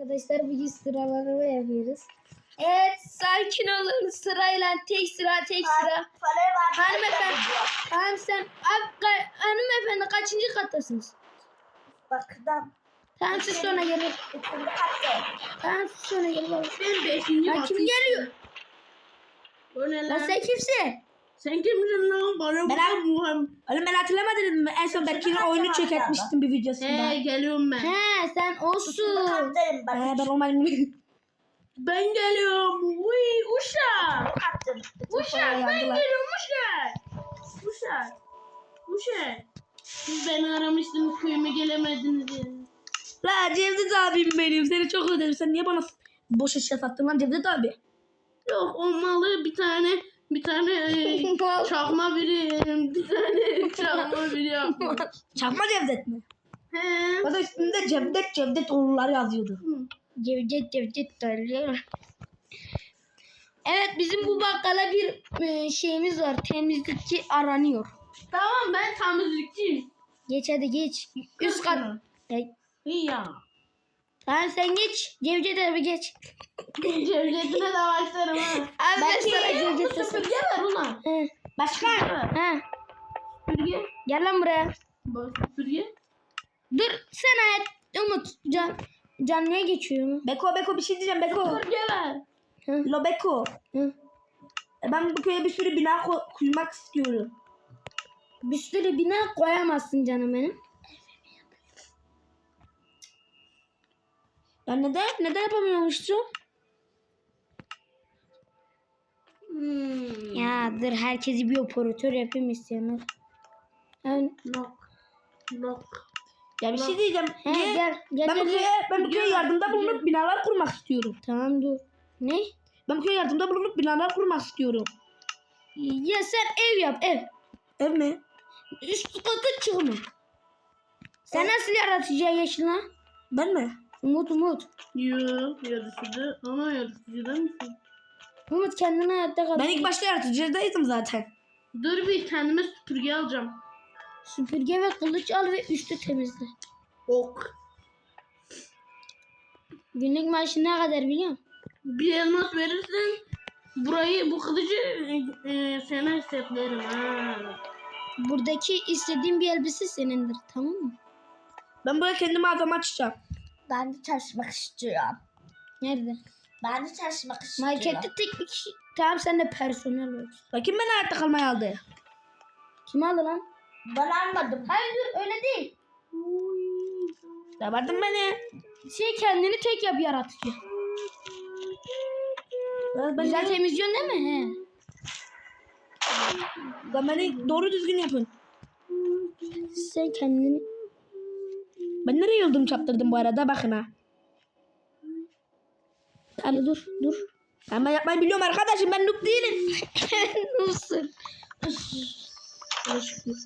Arkadaşlar bugün sıralarını yapıyoruz. Evet sakin olun sırayla tek sıra tek sıra. Parayı var. Hanımefendi, ka- hanımefendi kaçıncı kattasınız? Bakıdan. Tamam siz sonra gelin. Üçüncü katta. Tamam siz sonra gelin. Ben beşinci kim geliyor? O ne Lan lan? sen kimsin? Sen kimsin lan? Bana Ben abi- Muhammed. Oğlum ben hatırlamadım mı? En son Berkin'in oyunu çökertmiştim bir videosunda. He geliyorum ben. He sen olsun. kattayım Ee, bak. ben olmayayım. Ben geliyorum. Uy uşak. Kattım. Uşak ben geliyorum uşak. Uşak. Uşak. Siz beni aramıştınız köyüme gelemediniz ya. La Cevdet abim benim. Seni çok öderim. Sen niye bana boş eşya sattın lan Cevdet abi? Yok o malı bir tane bir tane e, çakma biri bir tane çakma biri yapmış. Çakma Cevdet mi? He. Da üstünde Cevdet Cevdet oğulları yazıyordu. Cevdet cevdet söylüyor. Evet bizim bu bakkala bir e, şeyimiz var. Temizlikçi aranıyor. Tamam ben temizlikçiyim. Geç hadi geç. Üst kat. İyi ya. Tamam sen geç. Cevdet abi geç. Cevdetine de başlarım ha. Abi ben sana Cevdet Bu süpürge ver ulan. He. Başka? He. Süpürge. Gel lan buraya. Bak süpürge. Dur sen hayat. Umut. Can. Can niye geçiyor mu? Beko Beko bir şey diyeceğim Beko. Süpürge ver. Hı. Lo Beko. Hı. E, Ben bu köye bir sürü bina ko- kurmak istiyorum. Bir sürü bina koyamazsın canım benim. Ya neden? Neden yapamıyormuşsun? Hmm. Ya dur herkesi bir operatör yapayım isteyenler. Yani, Nok. Nok. Ya bir şey diyeceğim. he Niye? gel. Gel Ben bu gel. köye, ben bu köye yardımda bulunup binalar kurmak istiyorum. Tamam dur. Ne? Ben bu köye yardımda bulunup binalar kurmak istiyorum. Ya sen ev yap ev. Ev mi? Üst katı çıkma. Sen nasıl yaratıcı yeşil lan? Ben mi? Umut Umut. Yok yarışıcı ama yarışıcıda mısın? Umut kendine hayatta kal. Ben ilk başta yaratıcıdaydım zaten. Dur bir kendime süpürge alacağım. Süpürge ve kılıç al ve üstü temizle. Ok. Günlük maaşı ne kadar biliyor musun? Bir elmas verirsen burayı bu kılıcı e, e, sana hesaplarım ha. Buradaki istediğin bir elbise senindir tamam mı? Ben buraya kendi mağazamı açacağım. Ben de çalışmak istiyorum. Nerede? Ben de çalışmak istiyorum. Markette tek bir kişi. Tamam sen de personel ol. Bakayım ben hayatta kalmayı aldı. Kim aldı lan? Ben almadım. Hayır dur öyle değil. Ya vardın beni. Şey kendini tek yap yaratıcı. Ya ben Güzel temizliyorsun değil mi? He. Beni doğru düzgün yapın. Sen kendini... Ben nereye yıldırım çaptırdım bu arada bakın ha. Hadi dur dur. Ben, ben yapmayı biliyorum arkadaşım ben noob değilim. Nasıl?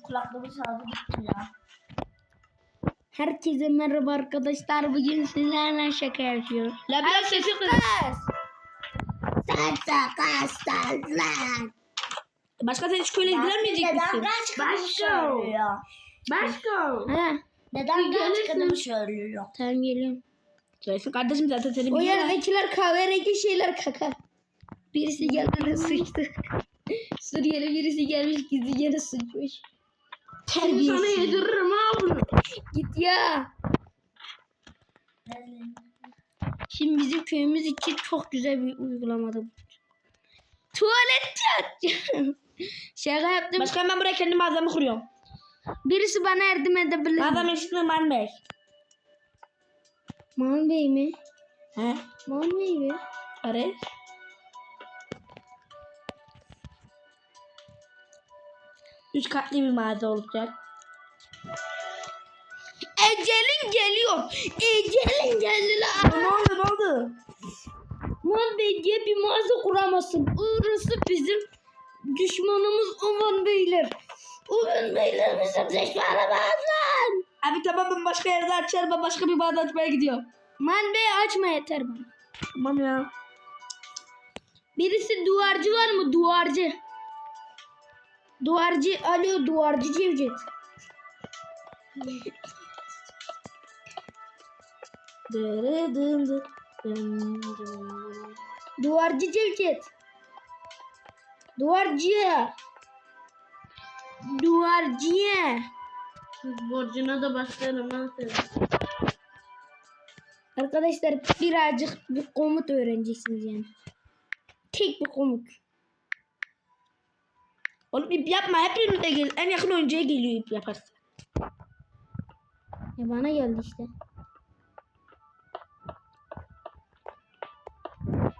Kulaklığımı çaldı gitti ya. Herkese merhaba arkadaşlar. Bugün sizlerle şaka yapıyorum. La biraz sesi kız. Sen sakastan lan. Başka sen hiç köyle ilgilenmeyecek misin? Başka. söylüyor? Başka. Neden Bir kaç gelirsin. kadın söylüyor? tamam geliyorum. Söylesin kardeşim zaten seni O biliyorlar. yerdekiler kahverengi şeyler kakar. Birisi geldi de sıçtı. Suriyeli birisi gelmiş gizli gene sıçmış. Şimdi sana yediririm ha bunu. Git ya. Şimdi bizim köyümüz için çok güzel bir uygulamadı bu. Tuvalet yapacağım. Şaka yaptım. Başka ben buraya kendi mağazamı kuruyorum. Birisi bana yardım edebilir mi? Mağazam eşitliği Man Bey. Man Bey mi? He? Man Bey mi? Arı. Üç katlı bir mağaza olacak. Ecelin geliyor. Ecelin geldi lan. Ne oldu ne oldu? Man Bey diye bir mağaza kuramazsın. Orası bizim düşmanımız Uman Beyler. Uman Beyler bizim düşmanımız lan. Abi tamam ben başka yerde açarım ben başka bir mağaza açmaya gidiyorum. Man Bey açma yeter bana. Tamam ya. Birisi duvarcı var mı? Duvarcı. Duvarcı alo duvarcı dım. Duvarcı Cevdet. Duvarcı. Duvarcı. Borcuna da başlarım lan seni. Arkadaşlar birazcık bir komut öğreneceksiniz yani. Tek bir komut. Oğlum ip yapma. Hepimize gel. En yakın oyuncuya geliyor ip yaparsa. Ya bana geldi işte.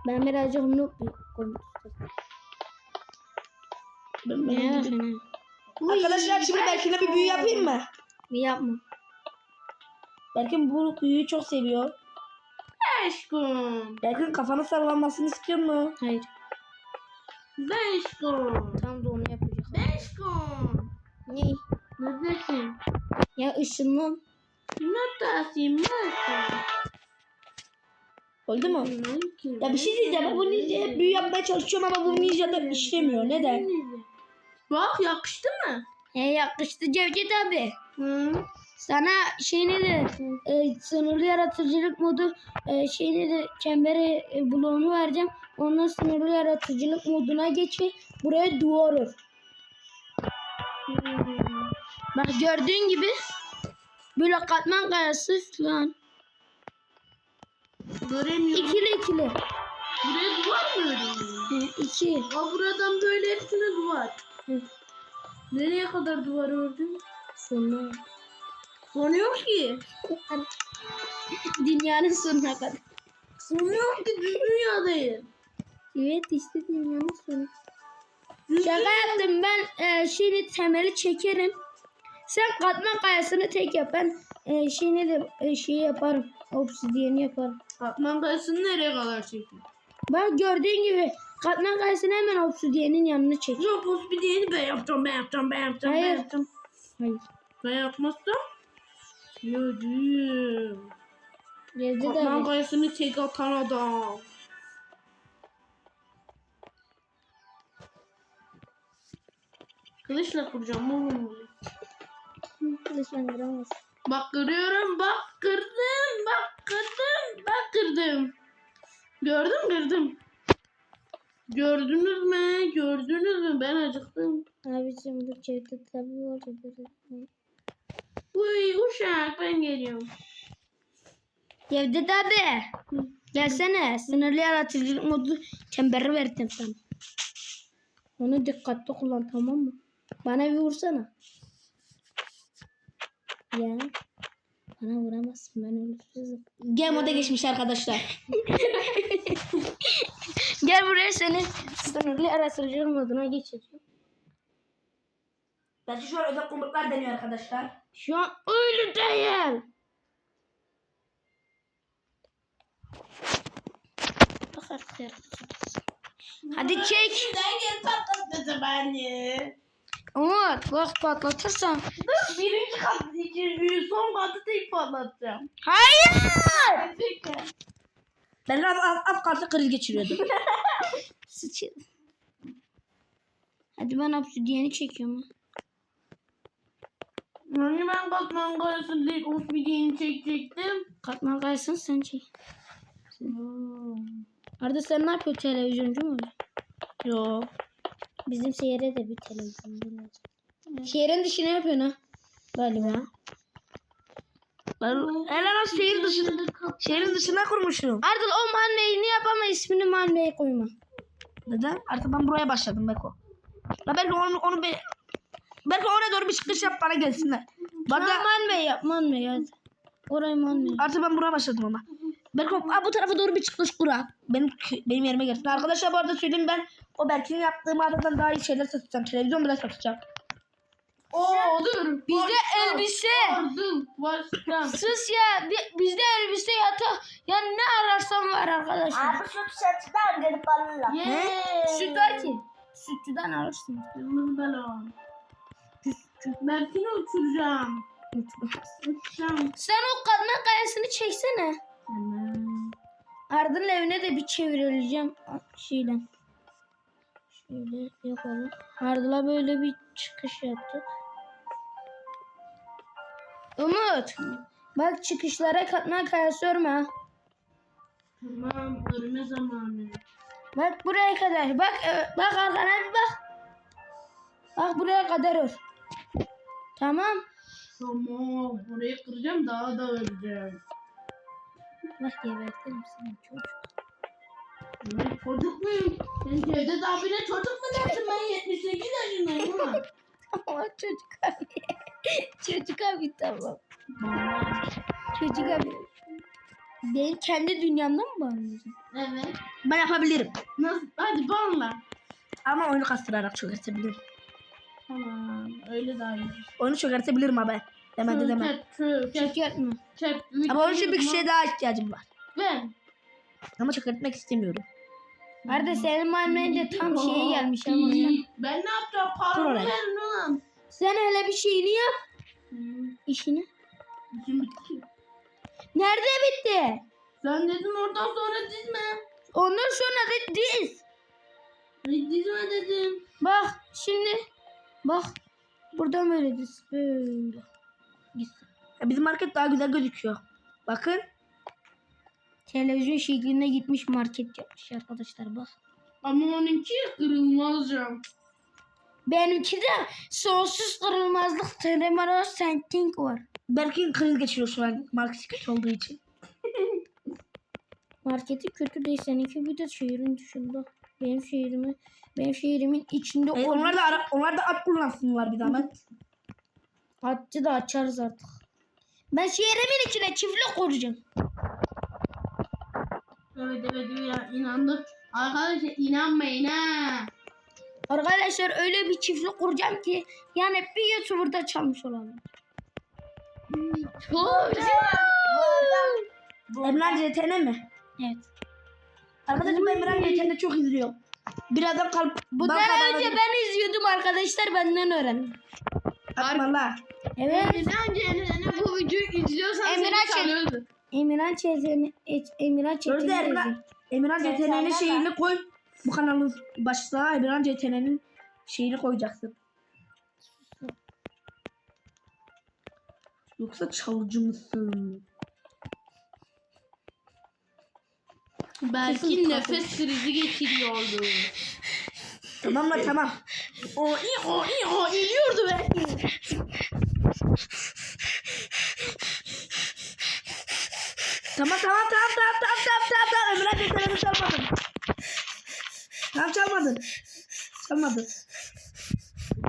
Ben birazcık noob bir komut. Ben, ben Ne ha. Arkadaşlar şimdi Berkin'e bir büyü yapayım mı? Yapma. Berkin bu büyüyü çok seviyor. Aşkım. Berkin kafanı sallanmasını istiyor mu? Hayır. Aşkım. Tam da onu yapacak. Aşkım. Ne? Neredesin? Ya ışınlan. Neredesin? Neredesin? Oldu mu? Ya bir şey diyeceğim. Bu ninja büyü yapmaya çalışıyorum ama bu ninja'da işlemiyor. Neden? Bak yakıştı mı? He yakıştı Cevdet abi. Hı. Sana şey ne de e, sınırlı yaratıcılık modu e, şey ne de çembere e, bloğunu vereceğim. Ondan sınırlı yaratıcılık moduna geç ve buraya duvar ör. Bak gördüğün gibi böyle katman kayası falan. Göremiyorum. İkili ikili. Buraya duvar mı? He, iki. Aa buradan böyle hepsine duvar. Nereye kadar duvar ördün? Sonuna. Sonu yok ki. Dünyanın sonuna kadar. Sonu yok ki düz dünyadayım. Evet işte dünyanın sonu. Şaka yaptım ben e, şimdi temeli çekerim. Sen katman kayasını tek yap. Ben e, şeyini de e, şey yaparım. Obsidiyeni yaparım. Katman kayasını nereye kadar çekeyim? Bak gördüğün gibi katman kayasını hemen obsidiyenin yanına çek. Yok bu bir diyeni ben yapacağım ben yapacağım ben yapacağım Hayır. ben yapacağım. Hayır. Ben yapmazsam Yedim. De Katman kayasını tek atan adam. Kılıçla kuracağım oğlum. Lütfen vuramaz. Bak kırıyorum bak kırdım bak kırdım. Gördüm kırdım. Gördünüz mü? Gördünüz mü? Ben acıktım. Abicim bu çevde tabi var. Uy uşak ben geliyorum. Evde de abi. Gelsene. Sınırlı yaratıcılık modu çemberi verdim sana. Onu dikkatli kullan tamam mı? Bana bir vursana. Ya. Bana vuramazsın ben ölümsüzüm. Game moda geçmiş arkadaşlar. Gel buraya seni sınırlı yaratıcılık moduna geçireceğim. Belki şu an özel komutlar deniyor arkadaşlar. Şu an öyle değil. Bak yaratıcılık. Hadi çek. Sen gel patlat beni. Umut bak patlatırsan. Birinci kat, ikinci, son katı tek patlatacağım. Hayır. Gerçekten. Ben az, az, az kalsa kriz geçiriyordum. Sıçın. Hadi ben obsidiyeni çekiyorum. Yani ben katman kayasını değil obsidiyeni çekecektim. Katman kaysın sen çek. Arda sen ne yapıyorsun televizyoncu mu? Yok. Bizim şehre de bir televizyon lazım. Şehrin dışına yapıyorsun ha. Galiba. Helal olsun şehir dışına, şehrin dışına kurmuşum. Ardıl o manveyini yap ama ismini manvey koyma. Neden? Artık ben buraya başladım Beko. La belki onu, onu be... Belki oraya doğru bir çıkış yap bana gelsinler. Bana manvey yap manvey hadi. Orayı manvey. artık ben buraya başladım ama. Belki Aa, bu tarafa doğru bir çıkış kura. Benim benim yerime gelsin. Arkadaşlar bu arada söyleyeyim ben o Berkin'in yaptığı mağazadan daha iyi şeyler satacağım. Televizyon bile satacağım. Oo dur. Bizde elbise. Baştan. Sus ya. bi- Bizde elbise yatak. Yani ne ararsan var arkadaşlar. Abi şu saçtan gelip alırlar. Süt var ki. Sütçüden alırsın. Kırmızı balon. Berkin'i uçuracağım. Uçacağım. Sen o kadın kayasını çeksene. Tamam. Arda'nın evine de bir çevireceğim şeyle. Şöyle yapalım. Arda'la böyle bir çıkış yaptık. Umut. Bak çıkışlara katman kayası örme. Tamam örme zamanı. Bak buraya kadar. Bak e, bak arkana bir bak. Bak buraya kadar ör. Tamam. Tamam burayı kıracağım daha da öreceğim. Bak gebertirim seni çocuk. Ben çocuk muyum? Sen Cevdet abine çocuk mu dersin? Ben 78 yaşındayım ama. Tamam çocuk abi. çocuk abi tamam. Çocuk abi. Ben kendi dünyamdan mı bağırıyorsun? Evet. Ben yapabilirim. Nasıl? Hadi banla. Ama oyunu kastırarak çökertebilirim. Tamam öyle daha iyi. Oyunu çökertebilirim abi. Demedi deme. Çökertme. çöp. Ama onun için bir kişiye daha ihtiyacım var. Ben. Ama çökertmek istemiyorum. Arda senin malmen de tam şeye gelmiş ama. sen- Ben ne yapacağım? Paramı oraya. verin ulan. Sen hele bir şeyini yap. işini. İşim bitti. Nerede bitti? Sen dedin oradan sonra dizme. Ondan sonra da diz. Ay, Dizme dedim. Bak şimdi. Bak. Burada böyle diz. Böyle. Gitsin. Ya bizim market daha güzel gözüküyor. Bakın. Televizyon şeklinde gitmiş market yapmış arkadaşlar bak. Ama onunki kırılmaz cam. Benimki de sonsuz kırılmazlık tremolo senting var. Berk'in kriz geçiriyor şu an market kötü olduğu için. Marketi kötü değil seninki bir de şehrin dışında. Benim şehrimi benim şehrimin içinde E, onlar da ara, onlar da at kullansınlar bir zahmet. Hattı da açarız artık. Ben şehrimin içine çiftlik kuracağım. Evet evet ya inandık. Arkadaşlar inanmayın ha. Arkadaşlar öyle bir çiftlik kuracağım ki yani bir YouTuber'da çalmış olalım. Çok Emran CTN mi? Evet. Arkadaşlar ben Emran CTN'de çok izliyorum. Birazdan kalp... Bundan önce ben izliyordum arkadaşlar benden öğrendim. Atmalar. Evet. Neden Cemre'nin bu videoyu izliyorsan Emirhan seni Çelik. Emirhan Çetin Emirhan Gözde Çetin'i Emran, izliyor. Emran CTN'nin CTN şeyini koy. Bu kanalın başlığa Emran CTN'nin şeyini koyacaksın. Yoksa çalıcı mısın? Belki nefes krizi geçiriyordu. Tamam mı tamam. O i o i o iniyordu belki. Tamam tamam tamam tamam tamam tamam tamam tamam Emran CTN'ni çalmadın. Tamam çalmadın. Çalmadın.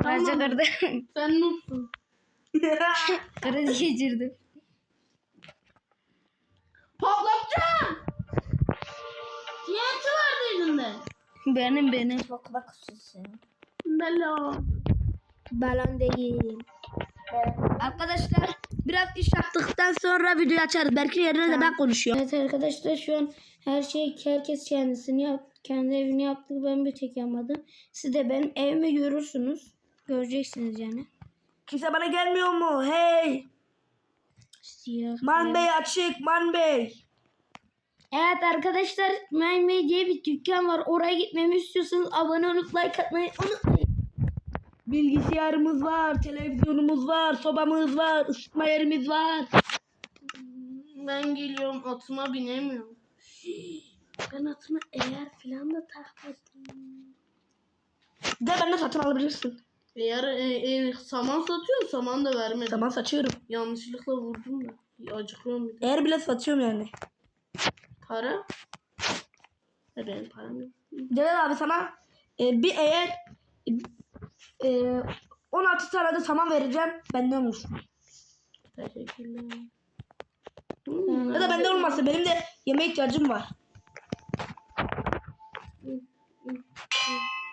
Bence kırdı. Sen noobsun. Kriz geçirdim. Patlatacağım. TNT vardı elinde. Benim benim. Bak bak sesi. Bela. Balon değil. Arkadaşlar biraz iş yaptıktan sonra videoyu açarız. Belki yerine de ben konuşuyorum. Evet arkadaşlar şu an her şey herkes kendisini yaptı. Kendi evini yaptı. Ben bir tek yapmadım. Siz de benim evimi görürsünüz. Göreceksiniz yani. Kimse bana gelmiyor mu? Hey! Siyah. Man Bey açık, Man Bey. Evet arkadaşlar Mermey diye bir dükkan var. Oraya gitmemi istiyorsanız abone olup like atmayı unutmayın. Bilgisayarımız var, televizyonumuz var, sobamız var, ısıtma yerimiz var. Ben geliyorum atıma binemiyorum. Ben atıma eğer filan da takmadım. De benden satın alabilirsin. Eğer e, e, saman satıyor saman da vermedim. Zaman saçıyorum. Yanlışlıkla vurdum da. Acıkıyorum bir de. Eğer bile satıyorum yani. Para? E benim param yok. Celal abi sana e, bir eğer e, 16 tane de saman vereceğim. Benden olsun. Teşekkürler. Hmm. Ya da benden olmazsa benim de yemeğe ihtiyacım var.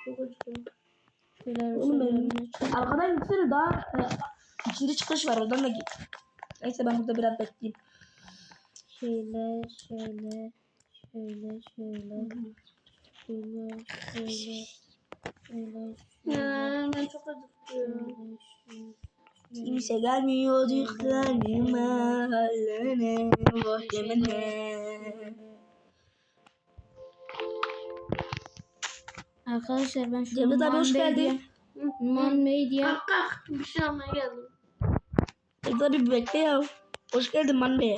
Çok acıkıyorum. Oğlum benim. şöyle- Arkadan gitsene daha e, ikinci çıkış var oradan da git. Neyse ben burada biraz bekleyeyim. Şöyle şöyle şöyle şöyle şöyle şöyle şöyle Ya, ben çok acıkıyorum. Kimse gelmiyor dükkanıma halene vahlemene. Arkadaşlar ben şu Cevdet abi hoş Man geldin. diye- Man Bey diye Kalk kalk. Bir şey almaya geldim. Burada bir bekle ya. Hoş geldin Man Bey.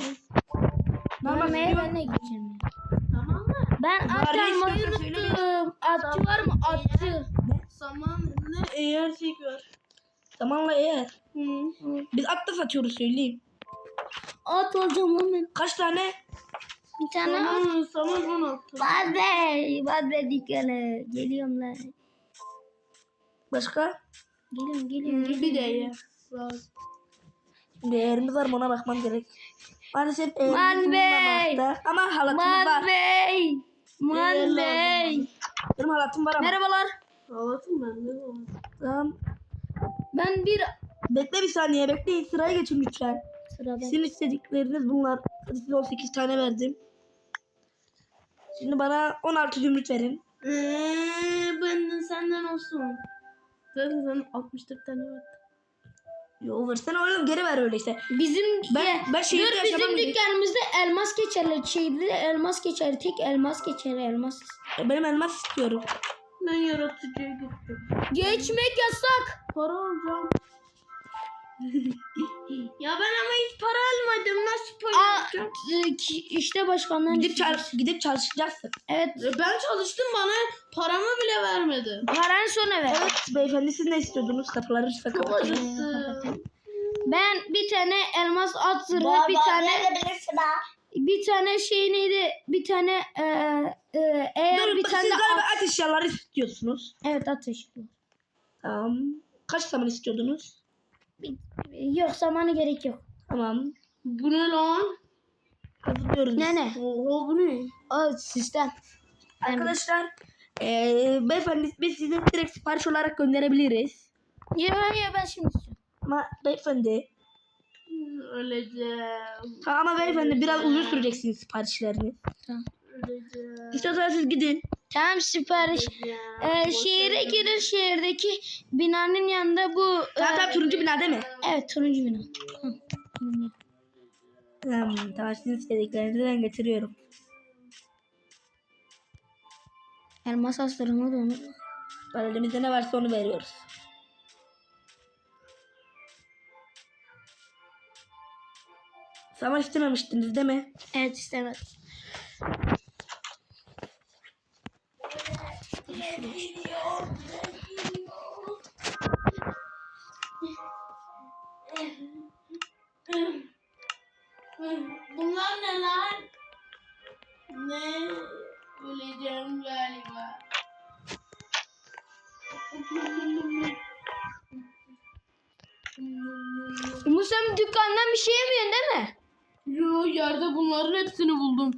Mama ben de gideceğim. Tamam mı? Ben Var, at reis almayı nasıl söyle unuttum. Atçı var mı? Atçı. Samanla eğer şey var. Zamanla eğer. Hı. Biz at da satıyoruz söyleyeyim. At alacağım lan ben. Kaç tane? Bir tane at. Saman, saman 16. Bad Bey. Bad Bey dikkatle. Geliyorum lan. Başka? Geliyorum geliyorum. geliyorum. Bir de ye. Lazım. Değerimiz var mı ona bakmam gerek. Maalesef değerimiz Man Bey. bulunmamakta. Ama halatımız Man var. Bey. Man. Bey. Benim halatım var ama. Merhabalar. Ağlatın ben de. Tamam. Ben bir Bekle bir saniye bekleyin sıraya geçin lütfen. sırada. Sizin istedikleriniz bunlar. Hadi size 18 tane verdim. Şimdi bana 16 zümrüt verin. Eee benden senden olsun. Zaten sen 64 tane var. Yo versene oğlum geri ver öyleyse. Bizim Ben- ben şehirde dur bizim dükkanımızda elmas geçerler. Şeyde de elmas geçer. Tek elmas geçer elmas. E, Benim elmas istiyorum. Ben yaratıcıya gittim. Geçmek yasak. Para alacağım. ya ben ama hiç para almadım. Nasıl para Aa, alacağım? e, ki- işte başkandan Gidip, isteyeceğiz. çal gidip çalışacaksın. Evet. E, Ben çalıştım bana paramı bile vermedi. Paran sonra ver. Evet beyefendi siz ne istiyordunuz? Kapıları lütfen kapatın. Ben bir tane elmas at zırhı, Baba bir tane ha. Bir tane şey neydi? Bir tane e, e, eğer Dur bir tane siz galiba at. at eşyaları istiyorsunuz. Evet ateş. Tamam. Kaç zaman istiyordunuz? Yok zamanı gerek yok. Tamam. Bu ne lan? Hazırlıyoruz. Ne ne? Oha bu ne? O sistem. Arkadaşlar eee beyefendi biz size direkt sipariş olarak gönderebiliriz. Ya ya ben şimdi istiyorum. Ama beyefendi Öleceğim. Ha, ama beyefendi biraz uzun süreceksiniz siparişleriniz. Öleceğim. İstiyorsanız siz gidin. Tamam sipariş. Ee, şehire girin şehirdeki binanın yanında bu Tamam e, tamam turuncu bina değil mi? evet turuncu bina. Hı. Tamam tamam sizin istediklerinizi ben getiriyorum. Elmas astırımı da unutma. Elimizde ne varsa onu veriyoruz. Zaman istememiştiniz değil mi? Evet istemez. Bunlar neler? Ne? Öleceğim galiba. Umut sen dükkandan bir şey mi? Yo yerde bunların hepsini buldum.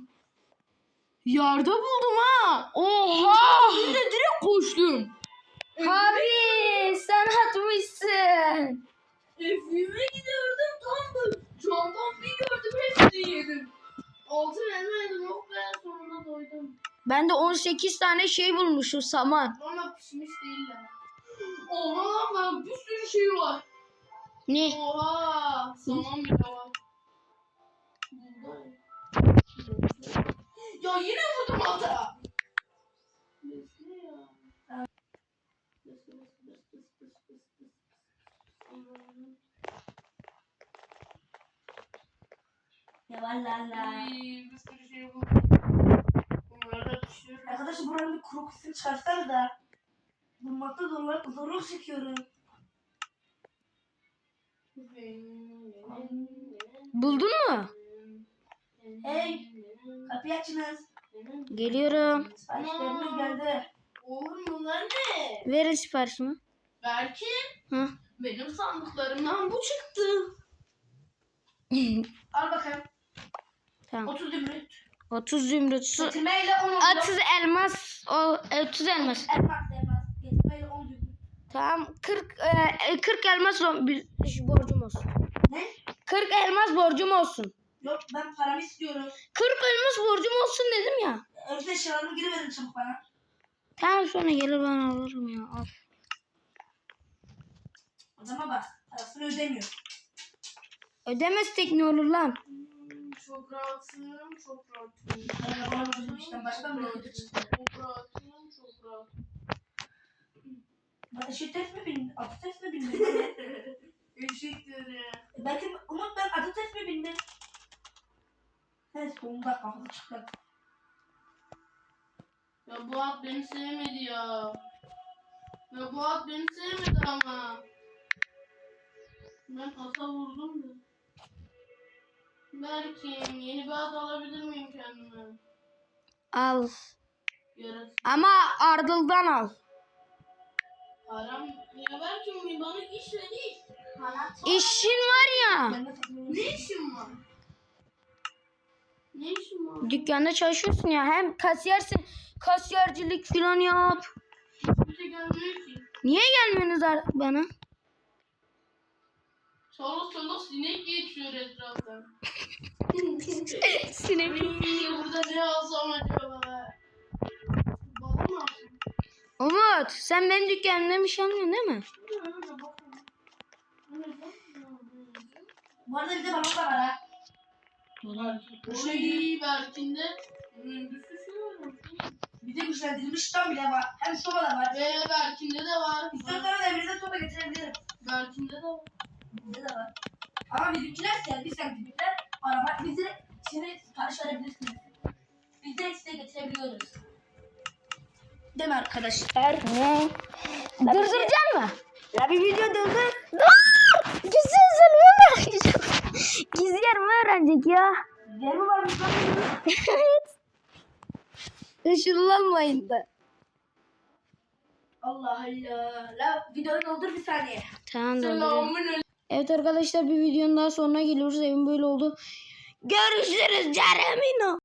Yerde buldum ha. Oha! De direkt koştum. Abi sen atmışsın. Evime gidiyordum tam da camdan bir gördüm hepsini yedim. Altın elma yedim oh be sonunda doydum. Ben de 18 tane şey bulmuşum saman. Ama pişmiş değiller. Oha lan ben bir sürü şey var. Ne? Oha saman bile var. Ya yine vurdum ata. Ya. Ya vallahi. Ay, bir sürü şey buldum. Bunları da pişiriyorum. Arkadaşlar buranın bir kuru kısmını çıkarsanız da. Bulmakta zorluk, zorluk çekiyorum. Buldun mu? Hey kapıyı açınız. Geliyorum. Siparişleriniz geldi. Oğlum bunlar ne? Verin siparişimi. Belki Hı. benim sandıklarımdan bu çıktı. Al bakayım. Tamam. 30 zümrüt. 30 zümrüt su. Getirmeyle 10 oldu. 30 elmas. O 30 elmas. Elmas elmas. Getirmeyle 10 zümrüt. Tamam 40 e, 40 elmas o- bir borcum olsun. Ne? 40 elmas borcum olsun. Yok ben paramı istiyorum. 40 elmas borcum olsun dedim ya. Önce eşyalarımı geri verin çabuk bana. Tamam sonra gelir ben alırım ya. Al. Adama bak. Parasını ödemiyor. Ödemezsek ne olur lan? Çok rahatım, çok rahatım. Bana bana başka mı Çok kötü rahatım, çıktı? çok rahatım, çok rahatım. Bana şey ters mi bindin? Atı ters mi bindin? Teşekkür ederim. Belki Umut ben adı ses mi bildin? He sonunda kafası çıktı. Ya bu at beni sevmedi ya. Ya bu at beni sevmedi ama. Ben ata vurdum da. Belki yeni bir at alabilir miyim kendime? Al. Yarası. Ama ardıldan al. Param ya belki bana iş verir. İşin var ya. Ne işin var? Ne işin var? Dükkanda çalışıyorsun ya. Hem kasiyersin. Kasiyercilik falan yap. Kimse gelmiyor ki. Niye gelmiyorsunuz ar- bana? Çoluk çoluk sinek geçiyor etraftan. Sinek. Ay, burada ne alsam acaba? Balık mı alsam? Umut sen benim dükkanımda bir şey almıyorsun değil mi? Bu arada bir de da var ha. Oy Berkin'de sürü şey var. Bir de güçlendirilmiş tam bile var. Hem soba da var. Ve Berkin'de de var. İstiyorsanız evinize soba getirebilirim. Berkin'de de var. Bizde de var. Ama bizimkiler servis bizimkiler araba bizi şimdi sipariş verebilirsiniz. Biz de size getirebiliyoruz. Değil mi arkadaşlar? Ne? Durduracak mı? Ya bir video durdur. Gizli izlenimi Gizli yerimi öğrenecek ya. Yer mi varmış lan? evet. Işınlanmayın da. Allah Allah. La videoyu doldur bir saniye. Tamam aleyküm. Evet arkadaşlar bir videonun daha sonuna geliyoruz. Evim böyle oldu. Görüşürüz Ceremino.